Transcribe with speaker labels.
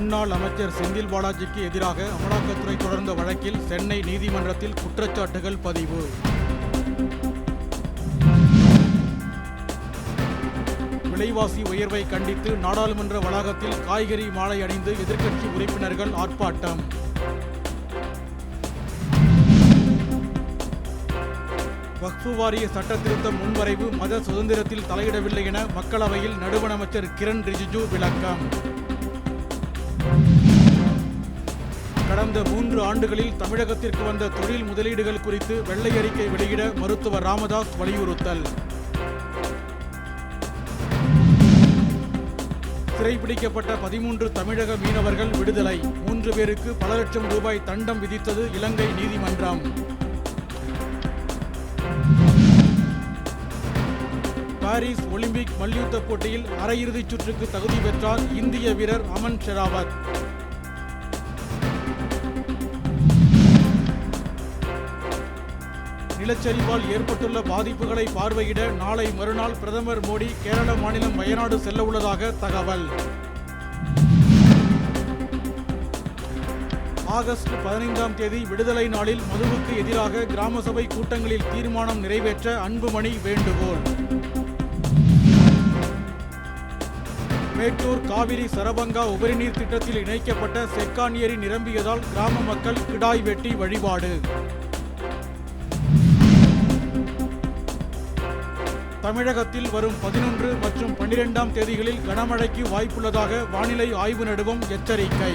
Speaker 1: முன்னாள் அமைச்சர் செந்தில் பாலாஜிக்கு எதிராக அமலாக்கத்துறை தொடர்ந்த வழக்கில் சென்னை நீதிமன்றத்தில் குற்றச்சாட்டுகள் பதிவு. விலைவாசி உயர்வை கண்டித்து நாடாளுமன்ற வளாகத்தில் காய்கறி மாலை அணிந்து எதிர்க்கட்சி உறுப்பினர்கள் ஆர்ப்பாட்டம். வக்ஃபு வாரிய சட்டத்திருத்த முன்வரைவு மத சுதந்திரத்தில் தலையிடவில்லை என மக்களவையில் நடுவண அமைச்சர் கிரண் ரிஜிஜு விளக்கம். கடந்த மூன்று ஆண்டுகளில் தமிழகத்திற்கு வந்த தொழில் முதலீடுகள் குறித்து வெள்ளை அறிக்கை வெளியிட மருத்துவர் ராமதாஸ் வலியுறுத்தல். சிறைபிடிக்கப்பட்ட பதிமூன்று தமிழக மீனவர்கள் விடுதலை. மூன்று பேருக்கு பல லட்சம் ரூபாய் தண்டம் விதித்தது இலங்கை நீதிமன்றம். பாரிஸ் ஒலிம்பிக் மல்யுத்த போட்டியில் அரையிறுதிச் சுற்றுக்கு தகுதி பெற்றார் இந்திய வீரர் அமன் ஷெராவத். நிலச்சரிவால் ஏற்பட்டுள்ள பாதிப்புகளை பார்வையிட நாளை மறுநாள் பிரதமர் மோடி கேரள மாநிலம் வயநாடு செல்ல உள்ளதாக தகவல். ஆகஸ்ட் பதினைந்தாம் தேதி விடுதலை நாளில் மதுவுக்கு எதிராக கிராம சபை கூட்டங்களில் தீர்மானம் நிறைவேற்ற அன்புமணி வேண்டுகோள். மேட்டூர் காவிரி சரபங்கா உபரிநீர் திட்டத்தில் இணைக்கப்பட்ட செக்கான் ஏரி நிரம்பியதால் கிராம மக்கள் கிடாய் வெட்டி வழிபாடு. தமிழகத்தில் வரும் பதினொன்று மற்றும் பன்னிரெண்டாம் தேதிகளில் கனமழைக்கு வாய்ப்புள்ளதாக வானிலை ஆய்வு நடுவம் எச்சரிக்கை.